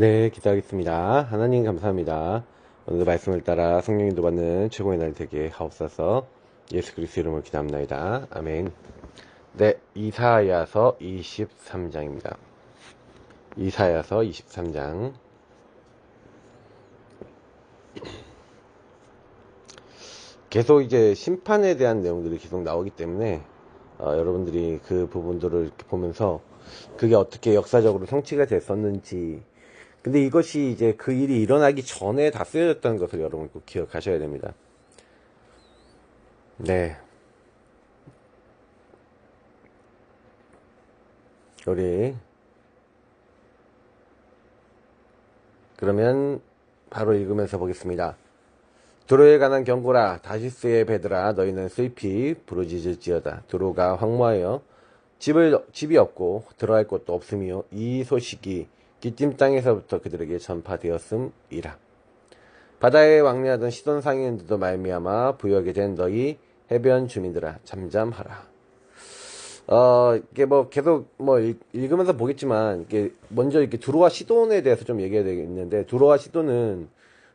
네, 기도하겠습니다. 하나님 감사합니다. 오늘도 말씀을 따라 성령인도 받는 최고의 날 되게 하옵소서 예수 그리스도 이름으로 기도합니다. 아멘. 네, 이사야서 23장입니다. 이사야서 23장. 계속 이제 심판에 대한 내용들이 계속 나오기 때문에 어, 여러분들이 그 부분들을 이렇게 보면서 그게 어떻게 역사적으로 성취가 됐었는지 근데 이것이 이제 그 일이 일어나기 전에 다 쓰여졌다는 것을 여러분 꼭 기억하셔야 됩니다. 네. 우리 그러면 바로 읽으면서 보겠습니다. 두로에 관한 경고라 다시스의 배들아 너희는 슬피 부르짖을지어다 두로가 황무하여 집을 집이 없고 들어갈 곳도 없으며 이 소식이 기띔 땅에서부터 그들에게 전파되었음이라 바다에 왕래하던 시돈 상인들도 말미암아 부여하게 된 너희 해변 주민들아 잠잠하라 어, 이게 뭐 계속 뭐 읽 으면서 보겠지만 이게 먼저 이렇게 두로와 시돈에 대해서 좀 얘기해야 되겠는데 두로와 시돈은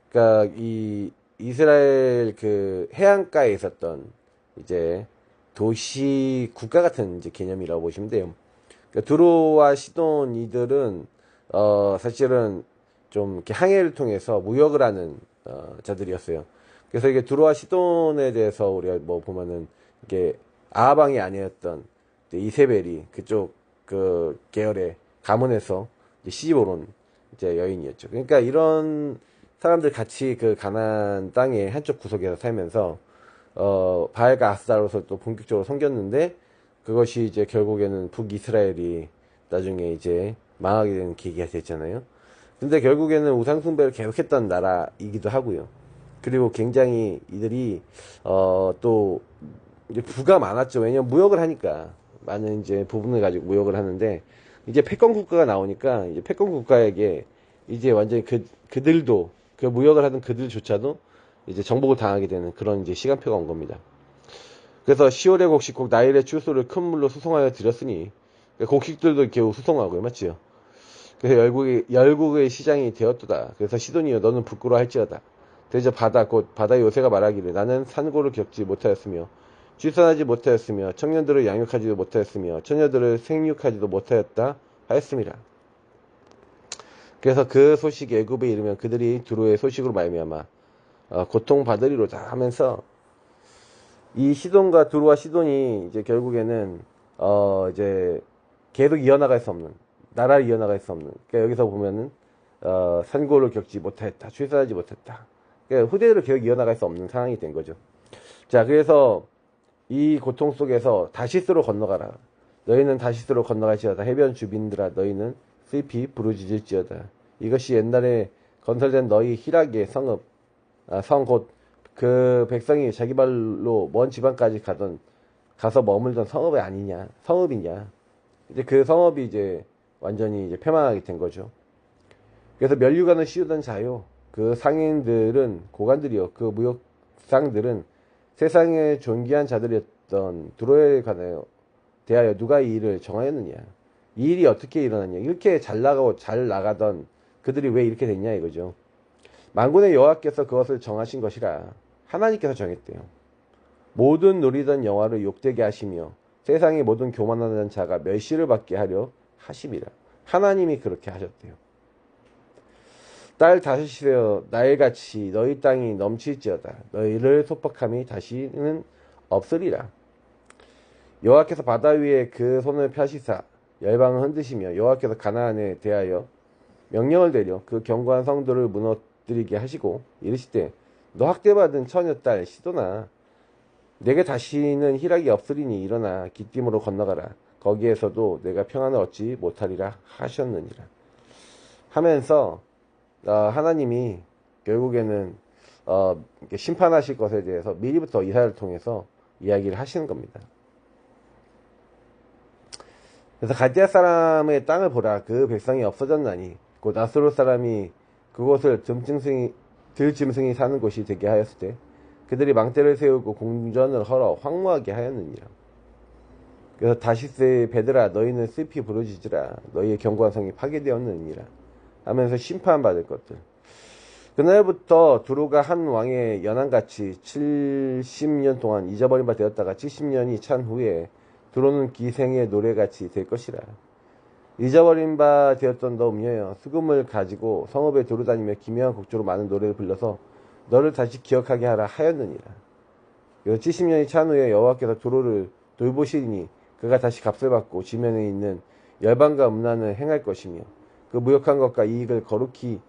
그러니까 이 이스라엘 그 해안가에 있었던 이제 도시 국가 같은 이제 개념이라고 보시면 돼요. 그러니까 두로와 시돈 이들은 어 사실은 좀 이렇게 항해를 통해서 무역을 하는 어 자들이었어요. 그래서 이게 두로와 시돈에 대해서 우리가 뭐 보면은 이게 아하방이 아니었던 이세벨이 그쪽 그 계열의 가문에서 시집 오른 이제 여인이었죠. 그러니까 이런 사람들 같이 그 가난 땅의 한쪽 구석에서 살면서 어 바알과 아스다로서 또 본격적으로 섬겼는데 그것이 이제 결국에는 북이스라엘이 나중에 이제 망하게 되는 계기가 됐잖아요. 근데 결국에는 우상숭배를 계속했던 나라이기도 하고요. 그리고 굉장히 이들이 어 또 이제 부가 많았죠. 왜냐면 무역을 하니까 많은 이제 부분을 가지고 무역을 하는데 이제 패권 국가가 나오니까 이제 패권 국가에게 이제 완전히 그 그들도 그 무역을 하던 그들조차도 이제 정복을 당하게 되는 그런 이제 시간표가 온 겁니다. 그래서 10월의 곡식 국 나일의 추수를 큰 물로 수송하여 드렸으니 그러니까 곡식들도 이렇게 수송하고요, 맞지요? 그래서 열국의 열국의 시장이 되었도다. 그래서 시돈이여 너는 부끄러워할지어다. 대저 바다 곧 바다의 요새가 말하기를 나는 산고를 겪지 못하였으며 쥐선하지 못하였으며 청년들을 양육하지도 못하였으며 처녀들을 생육하지도 못하였다 하였습니다. 그래서 그 소식이 애굽에 이르면 그들이 두로의 소식으로 말미암아 어, 고통받으리로다 하면서 이 시돈과 두로와 시돈이 이제 결국에는 어 이제 계속 이어나갈 수 없는 나라를 이어나갈 수 없는. 그러니까 여기서 보면은 어 산고를 겪지 못했다 출산하지 못했다. 그러니까 후대를 계속 이어나갈 수 없는 상황이 된 거죠. 자 그래서 이 고통 속에서 다시스로 건너가라. 너희는 다시스로 건너갈지어다. 해변 주민들아 너희는 슬피 부르짖을지어다. 이것이 옛날에 건설된 너희 희락의 성읍, 아, 성곧 그 백성이 자기 발로 먼 지방까지 가던 가서 머물던 성읍이 아니냐, 성읍이냐. 이제 그 성읍이 이제 완전히 이제 폐망하게 된 거죠. 그래서 멸류관을 씌우던 자요. 그 상인들은 고관들이요. 그 무역상들은 세상에 존귀한 자들이었던 두로에 관하여 대하여 누가 이 일을 정하였느냐. 이 일이 어떻게 일어났냐. 이렇게 잘 나가고 잘 나가던 그들이 왜 이렇게 됐냐 이거죠. 만군의 여호와께서 그것을 정하신 것이라 하나님께서 정했대요. 모든 누리던 영화를 욕되게 하시며 세상의 모든 교만하는 자가 멸시를 받게 하려 하심이라. 하나님이 그렇게 하셨대요. 딸 다시세요 나일같이 너희 땅이 넘칠지어다. 너희를 소박함이 다시는 없으리라. 여호와께서 바다 위에 그 손을 펴시사 열방을 흔드시며 여호와께서 가나안에 대하여 명령을 내려 그 견고한 성도를 무너뜨리게 하시고 이르시되 너 학대받은 처녀 딸 시도나 내게 다시는 희락이 없으리니 일어나 기띔으로 건너가라 거기에서도 내가 평안을 얻지 못하리라 하셨느니라 하면서 어, 하나님이 결국에는 어, 심판하실 것에 대해서 미리부터 이사를 통해서 이야기를 하시는 겁니다. 그래서 갈대아 사람의 땅을 보라 그 백성이 없어졌나니 곧 아스로 사람이 그곳을 점증승이 들짐승이 사는 곳이 되게 하였을 때 그들이 망대를 세우고 공전을 헐어 황무하게 하였느니라. 그래서 다시스의 베드라 너희는 슬피 부르짖으라 너희의 견고한 성이 파괴되었느니라. 하면서 심판받을 것들. 그날부터 두루가 한 왕의 연한같이 70년 동안 잊어버린 바 되었다가 70년이 찬 후에 두루는 기생의 노래같이 될 것이라. 잊어버린 바 되었던 너 음녀여 수금을 가지고 성읍에 두루다니며 기묘한 곡조로 많은 노래를 불러서 너를 다시 기억하게 하라 하였느니라. 그래서 70년이 찬 후에 여호와께서 두루를 돌보시니 그가 다시 값을 받고 지면에 있는 열방과 음란을 행할 것이며 그 무역한 것과 이익을 거룩히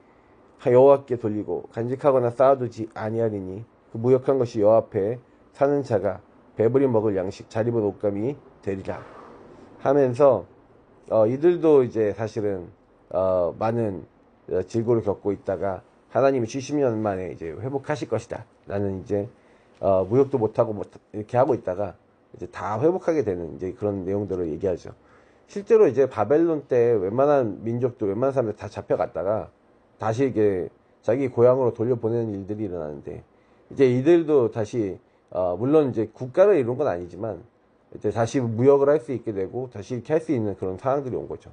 여호와께 돌리고 간직하거나 쌓아두지 아니하리니 그 무역한 것이 여호와 앞에 사는 자가 배부리 먹을 양식 잘 입은 옷감이 되리라. 하면서 어, 이들도 이제 사실은 어, 많은 어, 질고를 겪고 있다가 하나님이 70년 만에 이제 회복하실 것이다. 라는 이제 어, 무역도 못하고 못 이렇게 하고 있다가 이제 다 회복하게 되는 이제 그런 내용들을 얘기하죠. 실제로 이제 바벨론 때 웬만한 민족도 웬만한 사람들 다 잡혀갔다가 다시 이게 자기 고향으로 돌려보내는 일들이 일어나는데 이제 이들도 다시 어 물론 이제 국가를 이룬 건 아니지만 이제 다시 무역을 할 수 있게 되고 다시 이렇게 할 수 있는 그런 상황들이 온 거죠.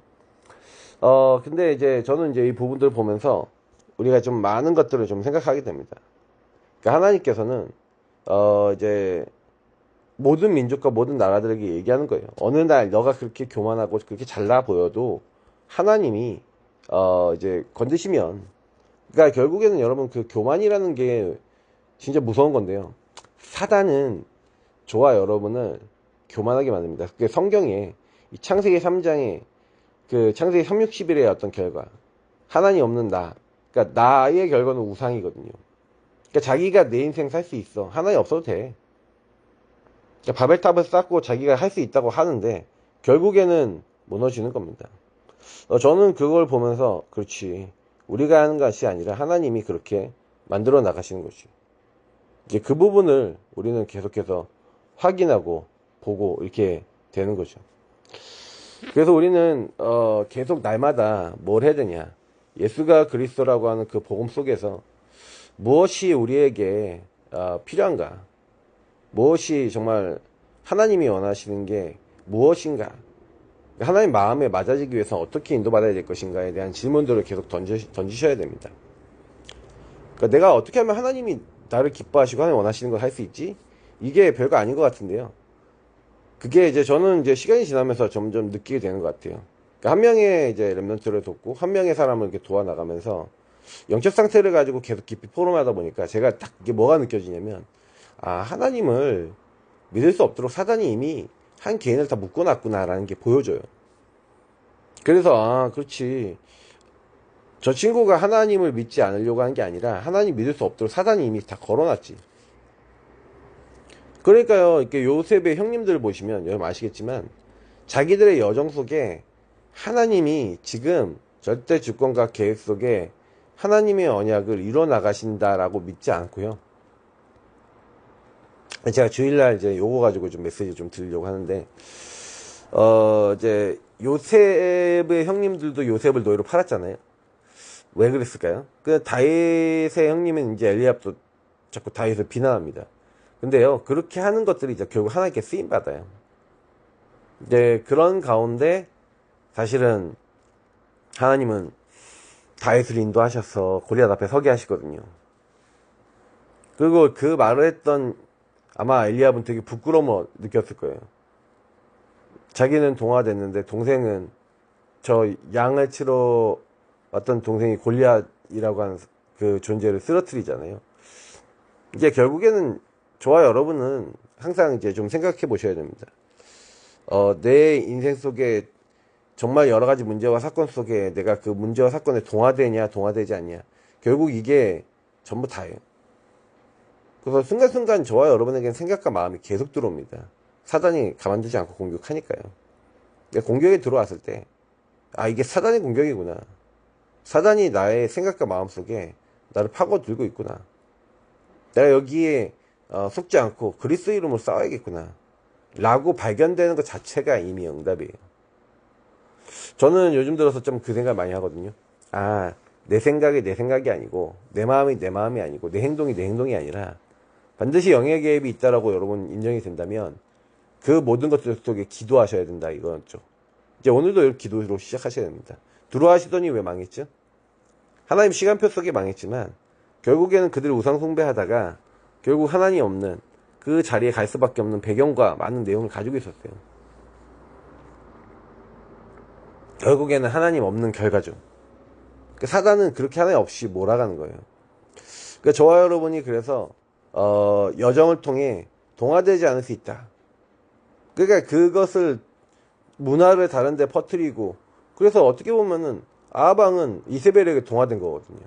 어 근데 이제 저는 이제 이 부분들을 보면서 우리가 좀 많은 것들을 좀 생각하게 됩니다. 그러니까 하나님께서는 어 이제 모든 민족과 모든 나라들에게 얘기하는 거예요. 어느 날 너가 그렇게 교만하고 그렇게 잘나 보여도 하나님이 어 이제 건드시면 그러니까 결국에는 여러분 그 교만이라는 게 진짜 무서운 건데요. 사단은 저와 여러분을 교만하게 만듭니다. 그 성경에 이 창세기 3장에 그 창세기 3, 60일의 어떤 결과 하나님 없는 나 그러니까 나의 결과는 우상이거든요. 그러니까 자기가 내 인생 살 수 있어. 하나님 없어도 돼. 그러니까 바벨탑을 쌓고 자기가 할 수 있다고 하는데 결국에는 무너지는 겁니다. 어, 저는 그걸 보면서 그렇지 우리가 하는 것이 아니라 하나님이 그렇게 만들어 나가시는 것이 이제 그 부분을 우리는 계속해서 확인하고 보고 이렇게 되는 거죠. 그래서 우리는 어, 계속 날마다 뭘 해야 되냐 예수가 그리스도라고 하는 그 복음 속에서 무엇이 우리에게 어, 필요한가 무엇이 정말 하나님이 원하시는 게 무엇인가 하나님 마음에 맞아지기 위해서 어떻게 인도받아야 될 것인가에 대한 질문들을 계속 던지, 던지셔 야 됩니다. 그러니까 내가 어떻게 하면 하나님이 나를 기뻐하시고 하나님 원하시는 걸 할 수 있지? 이게 별거 아닌 것 같은데요. 그게 이제 저는 이제 시간이 지나면서 점점 느끼게 되는 것 같아요. 그러니까 한 명의 이제 랩런트를 돕고 한 명의 사람을 이렇게 도와나가면서 영적 상태를 가지고 계속 깊이 포럼하다 보니까 제가 딱 이게 뭐가 느껴지냐면 아 하나님을 믿을 수 없도록 사단이 이미 한 개인을 다 묶어놨구나라는 게 보여져요. 그래서 아 그렇지 저 친구가 하나님을 믿지 않으려고 하는 게 아니라 하나님 믿을 수 없도록 사단이 이미 다 걸어놨지. 그러니까요, 이렇게 요셉의 형님들 보시면 여러분 아시겠지만 자기들의 여정 속에 하나님이 지금 절대 주권과 계획 속에 하나님의 언약을 이뤄 나가신다라고 믿지 않고요. 제가 주일날 이제 요거 가지고 좀 메시지 좀 드리려고 하는데, 어, 이제 요셉의 형님들도 요셉을 노예로 팔았잖아요. 왜 그랬을까요? 그 다윗의 형님은 이제 엘리압도 자꾸 다윗을 비난합니다. 근데요, 그렇게 하는 것들이 이제 결국 하나님께 쓰임 받아요. 이제 그런 가운데 사실은 하나님은 다윗을 인도하셔서 골리앗 앞에 서게 하시거든요. 그리고 그 말을 했던 아마 엘리압은 되게 부끄러움을 느꼈을 거예요. 자기는 동화됐는데 동생은 저 양을 치러 왔던 동생이 골리앗이라고 하는 그 존재를 쓰러뜨리잖아요. 이제 결국에는 저와 여러분은 항상 이제 좀 생각해 보셔야 됩니다. 어, 내 인생 속에 정말 여러 가지 문제와 사건 속에 내가 그 문제와 사건에 동화되냐, 동화되지 않냐. 결국 이게 전부 다예요. 그래서 순간순간 저와 여러분에게는 생각과 마음이 계속 들어옵니다. 사단이 가만두지 않고 공격하니까요. 공격에 들어왔을 때, 아, 이게 사단의 공격이구나. 사단이 나의 생각과 마음 속에 나를 파고들고 있구나. 내가 여기에 어, 속지 않고 그리스 이름으로 싸워야겠구나. 라고 발견되는 것 자체가 이미 응답이에요. 저는 요즘 들어서 좀 그 생각 많이 하거든요. 아, 내 생각이 내 생각이 아니고, 내 마음이 내 마음이 아니고, 내 행동이 내 행동이 아니라, 반드시 영의 개입이 있다라고 여러분 인정이 된다면 그 모든 것들 속에 기도하셔야 된다 이거였죠. 이제 오늘도 기도로 시작하셔야 됩니다. 들어하시더니 왜 망했죠? 하나님 시간표 속에 망했지만 결국에는 그들이 우상 숭배하다가 결국 하나님 없는 그 자리에 갈 수밖에 없는 배경과 많은 내용을 가지고 있었어요. 결국에는 하나님 없는 결과죠. 그러니까 사단은 그렇게 하나님 없이 몰아가는 거예요. 그러니까 저와 여러분이 그래서 어, 여정을 통해 동화되지 않을 수 있다. 그러니까 그것을 문화를 다른데 퍼뜨리고 그래서 어떻게 보면은 아방은 이세벨에게 동화된 거거든요.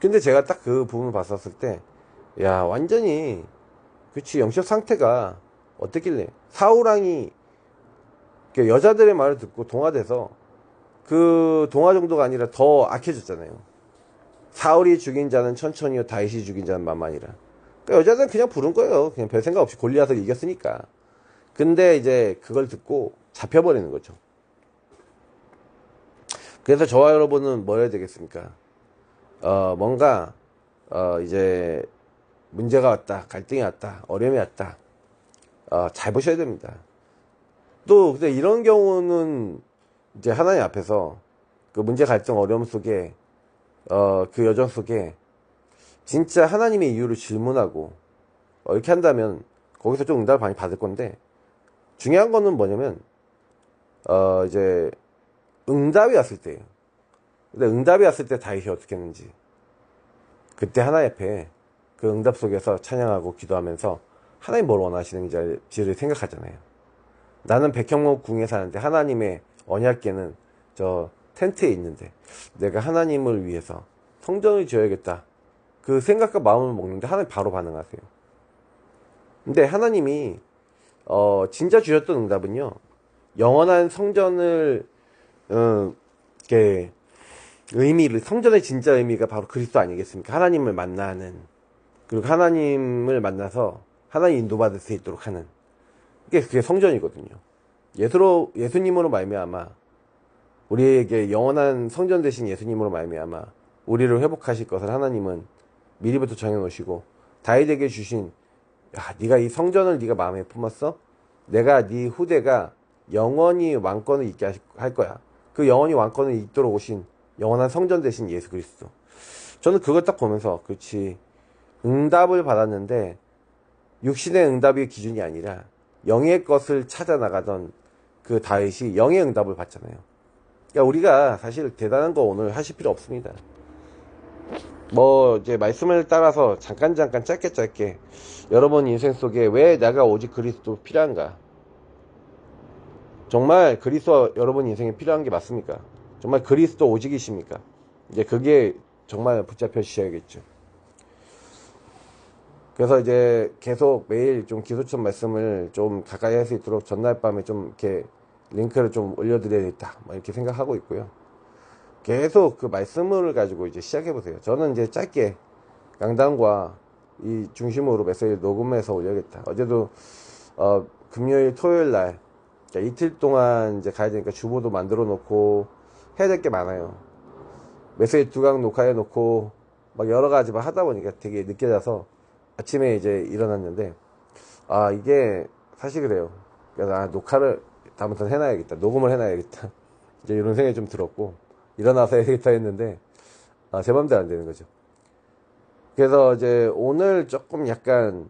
근데 제가 딱 그 부분을 봤었을 때, 야 완전히 그치 영적 상태가 어떻길래 사우랑이 여자들의 말을 듣고 동화돼서 그 동화 정도가 아니라 더 악해졌잖아요. 사울이 죽인 자는 천천히요 다윗이 죽인 자는 만만이라. 그러니까 여자들은 그냥 부른 거예요. 그냥 별 생각 없이 골리앗을 이겼으니까. 근데 이제 그걸 듣고 잡혀버리는 거죠. 그래서 저와 여러분은 뭐 해야 되겠습니까? 어, 뭔가, 어, 이제, 문제가 왔다, 갈등이 왔다, 어려움이 왔다, 어, 잘 보셔야 됩니다. 또, 근데 이런 경우는 이제 하나님 앞에서 그 문제, 갈등, 어려움 속에, 어, 그 여정 속에 진짜 하나님의 이유를 질문하고, 어, 이렇게 한다면 거기서 좀 응답을 많이 받을 건데, 중요한 거는 뭐냐면, 어, 이제, 응답이 왔을 때예요. 근데 응답이 왔을 때 다윗이 어떻게 했는지. 그때 하나 옆에 그 응답 속에서 찬양하고 기도하면서 하나님 뭘 원하시는지를 생각하잖아요. 나는 백형목 궁에 사는데 하나님의 언약계는 저 텐트에 있는데 내가 하나님을 위해서 성전을 지어야겠다. 그 생각과 마음을 먹는데 하나님 바로 반응하세요. 근데 하나님이 어 진짜 주셨던 응답은요. 영원한 성전을 어, 이렇게 의미를 성전의 진짜 의미가 바로 그리스도 아니겠습니까? 하나님을 만나는 그리고 하나님을 만나서 하나님 인도받을 수 있도록 하는 그게 그게 성전이거든요. 예수로 예수님으로 말미암아 우리에게 영원한 성전 되신 예수님으로 말미암아 우리를 회복하실 것을 하나님은 미리부터 정해 놓으시고 다윗에게 주신 야, 네가 이 성전을 네가 마음에 품었어? 내가 네 후대가 영원히 왕권을 있게 할 거야. 그 영원히 왕권을 있도록 오신 영원한 성전 되신 예수 그리스도. 저는 그걸 딱 보면서 그렇지 응답을 받았는데 육신의 응답이 기준이 아니라 영의 것을 찾아 나가던 그 다윗이 영의 응답을 받잖아요. 그러니까 우리가 사실 대단한 거 오늘 하실 필요 없습니다. 뭐 이제 말씀을 따라서 잠깐 잠깐 짧게 짧게 여러분 인생 속에 왜 내가 오직 그리스도 필요한가? 정말 그리스도 여러분 인생에 필요한 게 맞습니까? 정말 그리스도 오직이십니까? 이제 그게 정말 붙잡혀 주셔야겠죠. 그래서 이제 계속 매일 좀 기소천 말씀을 좀 가까이 할 수 있도록 전날 밤에 좀 이렇게 링크를 좀 올려드려야겠다. 뭐 이렇게 생각하고 있고요. 계속 그 말씀을 가지고 이제 시작해 보세요. 저는 이제 짧게 강단과 이 중심으로 메시지 녹음해서 올려야겠다. 어제도 어, 금요일, 토요일 날 그러니까 이틀 동안 이제 가야 되니까 주보도 만들어 놓고 해야 될 게 많아요. 메시지 두 강 녹화해 놓고 막 여러 가지 막 하다 보니까 되게 늦게 자서 아침에 이제 일어났는데 아 이게 사실 그래요. 그래서 아 녹화를 다음부터는 해놔야겠다. 녹음을 해놔야겠다. 이제 이런 생각이 좀 들었고 일어나서 해야겠다 했는데 아, 제 맘대로 안 되는 거죠. 그래서 이제 오늘 조금 약간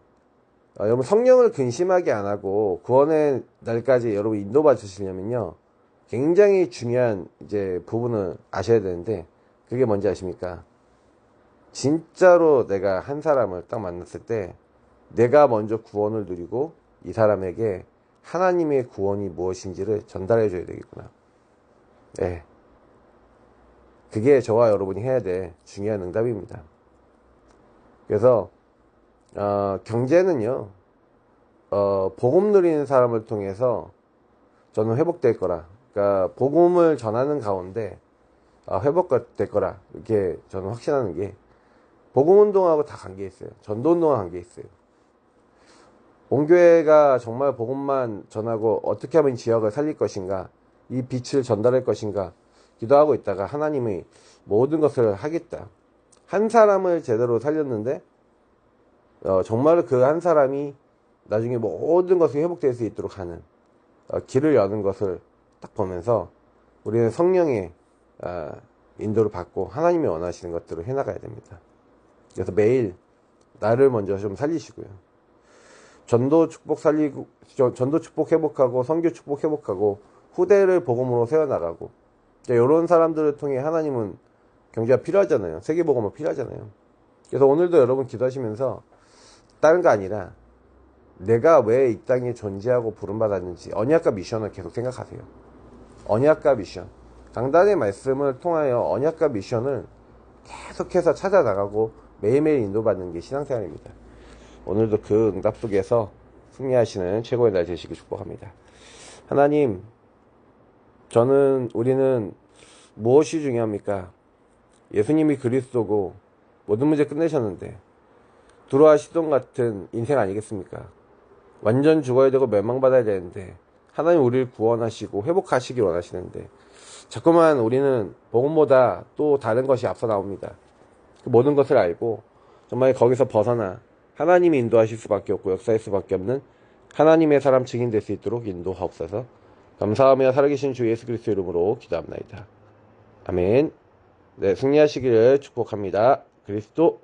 어, 여러분 성령을 근심하게 안 하고 구원의 날까지 여러분 인도받 으시려면요 굉장히 중요한 이제 부분을 아셔야 되는데 그게 뭔지 아십니까? 진짜로 내가 한 사람을 딱 만났을 때 내가 먼저 구원을 누리고 이 사람에게 하나님의 구원이 무엇인지를 전달해 줘야 되겠구나. 네. 그게 저와 여러분이 해야 될 중요한 응답입니다. 그래서 어, 경제는요, 어, 복음 누리는 사람을 통해서 저는 회복될 거라. 그러니까 복음을 전하는 가운데 어, 회복될 거라. 이렇게 저는 확신하는 게 복음 운동하고 다 관계 있어요. 전도 운동과 관계 있어요. 온 교회가 정말 복음만 전하고 어떻게 하면 지역을 살릴 것인가, 이 빛을 전달할 것인가 기도하고 있다가 하나님이 모든 것을 하겠다. 한 사람을 제대로 살렸는데 어, 정말 그 한 사람이 나중에 모든 것이 회복될 수 있도록 하는 어, 길을 여는 것을 딱 보면서 우리는 성령의 어, 인도를 받고 하나님이 원하시는 것들을 해나가야 됩니다. 그래서 매일 나를 먼저 좀 살리시고요. 전도 축복 살리고 저- 전도 축복 회복하고 선교 축복 회복하고 후대를 복음으로 세워나가고 이런 사람들을 통해 하나님은 경제가 필요하잖아요. 세계 복음은 필요하잖아요. 그래서 오늘도 여러분 기도하시면서 다른 거 아니라 내가 왜 이 땅에 존재하고 부름받았는지 언약과 미션을 계속 생각하세요. 언약과 미션. 강단의 말씀을 통하여 언약과 미션을 계속해서 찾아나가고 매일매일 인도받는 게 신앙생활입니다. 오늘도 그 응답 속에서 승리하시는 최고의 날 되시길 축복합니다. 하나님, 저는 우리는 무엇이 중요합니까? 예수님이 그리스도고 모든 문제 끝내셨는데 두로와 시돈 같은 인생 아니겠습니까? 완전 죽어야 되고 멸망받아야 되는데 하나님 우리를 구원하시고 회복하시길 원하시는데 자꾸만 우리는 복음보다 또 다른 것이 앞서 나옵니다. 그 모든 것을 알고 정말 거기서 벗어나 하나님이 인도하실 수밖에 없고 역사할 수밖에 없는 하나님의 사람 증인 될 수 있도록 인도하옵소서. 감사하며 살아계신 주 예수 그리스도 이름으로 기도합니다. 아멘. 네, 승리하시기를 축복합니다. 그리스도